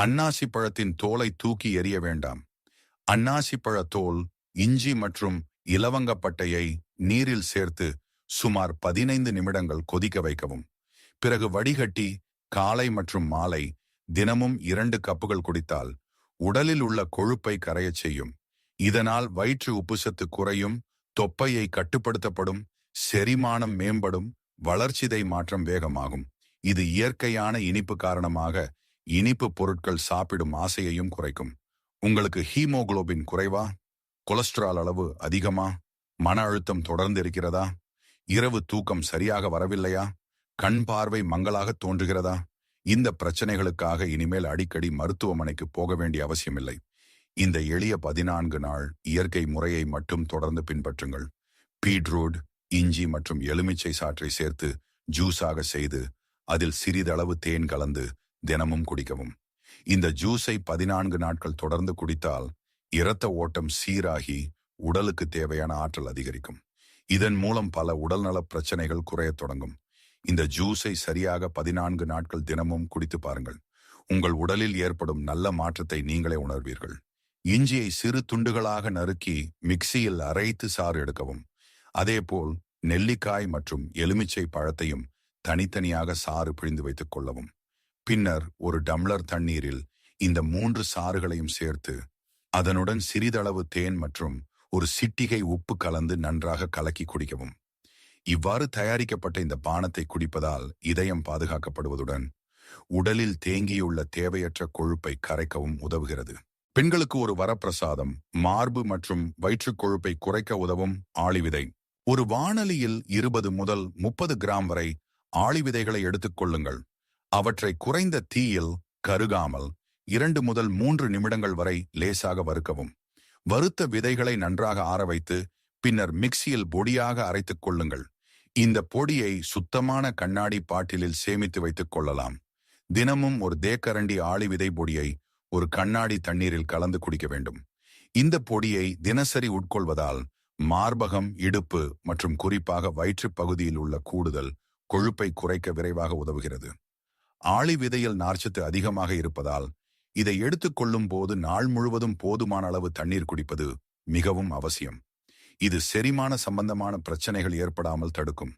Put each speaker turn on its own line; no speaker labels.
அன்னாசி பழத்தின் தோலை தூக்கி எறிய வேண்டாம். அன்னாசி பழ தோல் இஞ்சி மற்றும் இலவங்கப்பட்டையை நீரில் சேர்த்து சுமார் பதினைந்து நிமிடங்கள் கொதிக்க வைக்கவும். பிறகு வடிகட்டி காலை மற்றும் மாலை தினமும் இரண்டு கப்புகள் குடித்தால் உடலில் உள்ள கொழுப்பை கரையச் செய்யும். இதனால் வயிற்று உப்புசத்து குறையும் தொப்பையை கட்டுப்படுத்தப்படும் செரிமானம் மேம்படும் வளர்ச்சிதை மாற்றம் வேகமாகும். இது இயற்கையான இனிப்பு காரணமாக இனிப்பு பொருட்கள் சாப்பிடும் ஆசையையும் குறைக்கும். உங்களுக்கு ஹீமோகுளோபின் குறைவா? கொலஸ்ட்ரால் அளவு அதிகமா? மன அழுத்தம் தொடர்ந்து இருக்கிறதா? இரவு தூக்கம் சரியாக வரவில்லையா? கண் பார்வை மங்களாக தோன்றுகிறதா? இந்த பிரச்சனைகளுக்காக இனிமேல் அடிக்கடி மருத்துவமனைக்கு போக வேண்டிய அவசியமில்லை. இந்த எளிய பதினான்கு நாள் இயற்கை முறையை மட்டும் தொடர்ந்து பின்பற்றுங்கள். பீட்ரூட் இஞ்சி மற்றும் எலுமிச்சை சாற்றை சேர்த்து ஜூஸாக செய்து அதில் சிறிதளவு தேன் கலந்து தினமும் குடிக்கவும். இந்த ஜூஸை பதினான்கு நாட்கள் தொடர்ந்து குடித்தால் இரத்த ஓட்டம் சீராகி உடலுக்கு தேவையான ஆற்றல் அதிகரிக்கும். இதன் மூலம் பல உடல்நல பிரச்சனைகள் குறையத் தொடங்கும். இந்த ஜூஸை சரியாக பதினான்கு நாட்கள் தினமும் குடித்து பாருங்கள். உங்கள் உடலில் ஏற்படும் நல்ல மாற்றத்தை நீங்களே உணர்வீர்கள். இஞ்சியை சிறு துண்டுகளாக நறுக்கி மிக்சியில் அரைத்து சாறு எடுக்கவும். அதேபோல் நெல்லிக்காய் மற்றும் எலுமிச்சை பழத்தையும் தனித்தனியாக சாறு பிழிந்து வைத்துக் கொள்ளவும். பின்னர் ஒரு டம்ளர் தண்ணீரில் இந்த மூன்று சாறுகளையும் சேர்த்து அதனுடன் சிறிதளவு தேன் மற்றும் ஒரு சிட்டிகை உப்பு கலந்து நன்றாக கலக்கி குடிக்கவும். இவ்வாறு தயாரிக்கப்பட்ட இந்த பானத்தை குடிப்பதால் இதயம் பாதுகாக்கப்படுவதுடன் உடலில் தேங்கியுள்ள தேவையற்ற கொழுப்பை கரைக்கவும் உதவுகிறது. பெண்களுக்கு ஒரு வரப்பிரசாதம் மார்பு மற்றும் வயிற்றுக் கொழுப்பை குறைக்க உதவும் ஆளிவிதை. ஒரு வானொலியில் இருபது முதல் முப்பது கிராம் வரை ஆளிவிதைகளை எடுத்துக்கொள்ளுங்கள் அவற்றை குறைந்த தீயில் கருகாமல் இரண்டு முதல் மூன்று நிமிடங்கள் வரை லேசாக வறுக்கவும். வறுத்த விதைகளை நன்றாக ஆற வைத்து பின்னர் மிக்சியில் பொடியாக அரைத்துக் கொள்ளுங்கள். இந்த பொடியை சுத்தமான கண்ணாடி பாட்டிலில் சேமித்து வைத்துக் கொள்ளலாம். தினமும் ஒரு தேக்கரண்டி ஆளி விதை பொடியை ஒரு கண்ணாடி தண்ணீரில் கலந்து குடிக்க வேண்டும். இந்த பொடியை தினசரி உட்கொள்வதால் மார்பகம் இடுப்பு மற்றும் குறிப்பாக வயிற்றுப் பகுதியில் உள்ள கூடுதல் கொழுப்பை குறைக்க விரைவாக உதவுகிறது. ஆளி விதையில் நார்ச்சத்து அதிகமாக இருப்பதால் இதை எடுத்துக்கொள்ளும் போது நாள் முழுவதும் போதுமான அளவு தண்ணீர் குடிப்பது மிகவும் அவசியம். இது செரிமான சம்பந்தமான பிரச்சனைகள் ஏற்படாமல் தடுக்கும்.